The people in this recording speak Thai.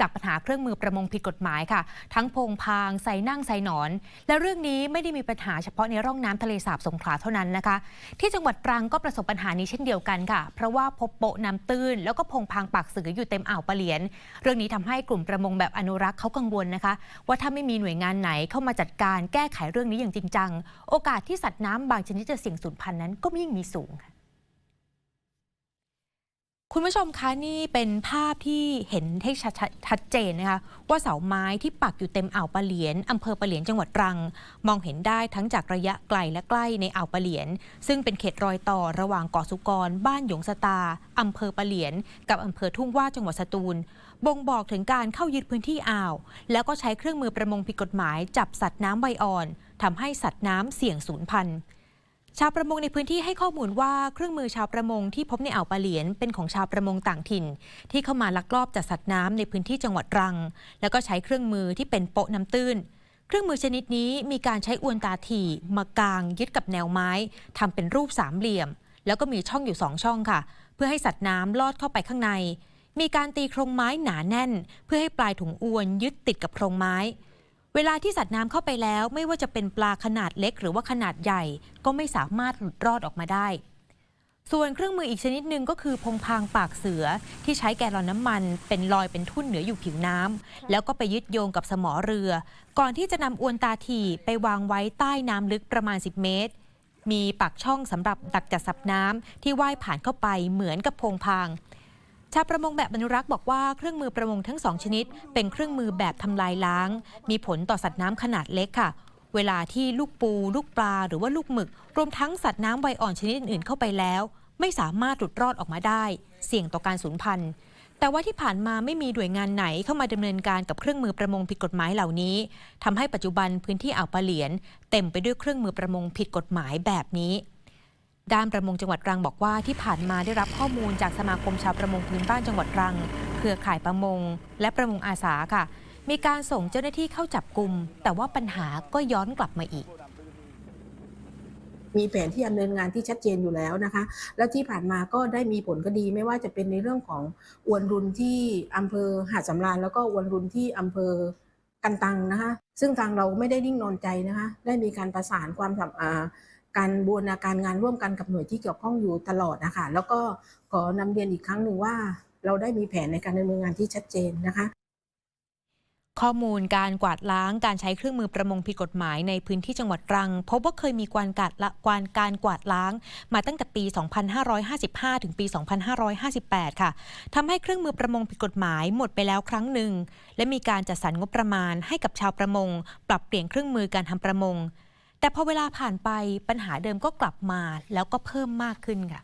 จากปัญหาเครื่องมือประมงผิดกฎหมายค่ะ ทั้งพงพางใส่นั่งใส่หนอน และเรื่องนี้ไม่ได้มีปัญหาเฉพาะในร่องน้ำทะเลสาบสงขลาเท่านั้นนะคะ ที่จังหวัดตรังก็ประสบปัญหานี้เช่นเดียวกันค่ะ เพราะว่าพบโปะน้ำตื้น แล้วก็พงพางปากสืออยู่เต็มอ่าวปะเหลียน เรื่องนี้ทำให้กลุ่มประมงแบบอนุรักษ์เขากังวลนะคะ ว่าถ้าไม่มีหน่วยงานไหนเข้ามาจัดการแก้ไขเรื่องนี้อย่างจริงจัง โอกาสที่สัตว์น้ำบางชนิดจะเสี่ยงสูญพันธุ์นั้นก็ยิ่งมีสูงค่ะ คุณผู้ชมคะนี่เป็นภาพที่เห็นให้ชัดเจนนะคะว่าเสาไม้ที่ปักอยู่เต็มอ่าวปะเหลียนอำเภอปะเหลียนจังหวัดตรัง มองเห็นได้ทั้งจากระยะไกลและใกล้ในอ่าวปะเหลียน ซึ่งเป็นเขตรอยต่อระหว่างเกาะสุกร บ้านหยงสตาอำเภอปะเหลียน กับอำเภอทุ่งว่าจังหวัดสตูล บ่งบอกถึงการเข้ายึดพื้นที่อ่าว แล้วก็ใช้เครื่องมือประมงผิดกฎหมายจับสัตว์น้ำใบอ่อนทำให้สัตว์น้ำเสี่ยงสูญพันธุ์ ชาวประมงในพื้นที่ให้ข้อมูลว่าเครื่องมือชาวประมงที่พบในอ่าวปะเหลียนเป็นของชาวประมงต่างถิ่น ที่เข้ามาลักลอบจับสัตว์น้ำในพื้นที่จังหวัดตรัง แล้วก็ใช้เครื่องมือที่เป็นโปะน้ำตื้น เครื่องมือชนิดนี้มีการใช้อวนตาถี่ มากางยึดกับแนวไม้ทำเป็นรูปสามเหลี่ยม แล้วก็มีช่องอยู่สองช่องค่ะ เพื่อให้สัตว์น้ำลอดเข้าไปข้างใน มีการตีโครงไม้หนาแน่น เพื่อให้ปลายถุงอวนยึดติดกับโครงไม้ เวลาที่สัตว์น้ำเข้าไปแล้ว ไม่ว่าจะเป็นปลาขนาดเล็ก หรือว่าขนาดใหญ่ ก็ไม่สามารถหลุดรอดออกมาได้ ส่วนเครื่องมืออีกชนิดหนึ่งก็คือพงพางปากเสือที่ใช้แกลลอนน้ำมันเป็นลอยเป็นทุ่นเหนืออยู่ผิวน้ำแล้วก็ไปยึดโยงกับสมอเรือ ก่อนที่จะนำอวนตาถี่ไปวางไว้ใต้น้ำลึกประมาณ 10 เมตร มีปากช่องสำหรับดักจัดสับน้ำที่ว่ายผ่านเข้าไปเหมือนกับพงพาง ชาวประมงแบบอนุรักษ์บอกว่าเครื่องมือประมงทั้งสองชนิด เป็นเครื่องมือแบบทำลายล้าง มีผลต่อสัตว์น้ำขนาดเล็กค่ะ เวลาที่ลูกปู ลูกปลา หรือว่าลูกหมึก รวมทั้งสัตว์น้ำใบอ่อนชนิดอื่นๆเข้าไปแล้ว ไม่สามารถหลุดรอดออกมาได้ เสี่ยงต่อการสูญพันธุ์แต่ว่าที่ผ่านมาไม่มีหน่วยงานไหนเข้ามาดำเนินการกับเครื่องมือประมงผิดกฎหมายเหล่านี้ทำให้ปัจจุบันพื้นที่อ่าวปะเหลียน เต็มไปด้วยเครื่องมือประมงผิดกฎหมายแบบนี้ ด้านประมงจังหวัดรังบอกว่าที่ผ่านมาได้รับข้อมูลจากสมาคมชาวประมงพื้นบ้านจังหวัดรัง เครือข่ายประมง และประมงอาสาค่ะ มีการส่งเจ้าหน้าที่เข้าจับกลุ่มแต่ว่าปัญหาก็ย้อนกลับมาอีก มีแผนที่ดำเนินงานที่ชัดเจนอยู่แล้วนะคะ แล้วที่ผ่านมาก็ได้มีผลคดีไม่ว่าจะเป็นในเรื่องของอวนรุนที่อำเภอหาดสำราญแล้วก็อวนรุนที่อำเภอกันตังนะคะ ซึ่งทางเราไม่ได้นิ่งนอนใจนะคะ ได้มีการประสานความสัม การบูรณาการงานร่วมกันกับหน่วยที่เกี่ยวข้องอยู่ตลอดนะคะแล้วก็ขอนำเรียนอีกครั้งหนึ่งว่า เราได้มีแผนในการดำเนินงานที่ชัดเจนนะคะข้อมูลการกวาดล้างการใช้เครื่องมือประมงผิดกฎหมายในพื้นที่จังหวัดตรัง พบว่าเคยมีการกัดละกวนการกวาดล้าง มาตั้งแต่ปี 2555 ถึงปี 2558 ค่ะทำให้เครื่องมือประมงผิดกฎหมายหมดไปแล้วครั้งหนึ่ง และมีการจัดสรรงบประมาณให้กับชาวประมง ปรับเปลี่ยนเครื่องมือการทำประมง แต่พอเวลาผ่านไปปัญหาเดิมก็กลับมาแล้วก็เพิ่มมากขึ้นค่ะ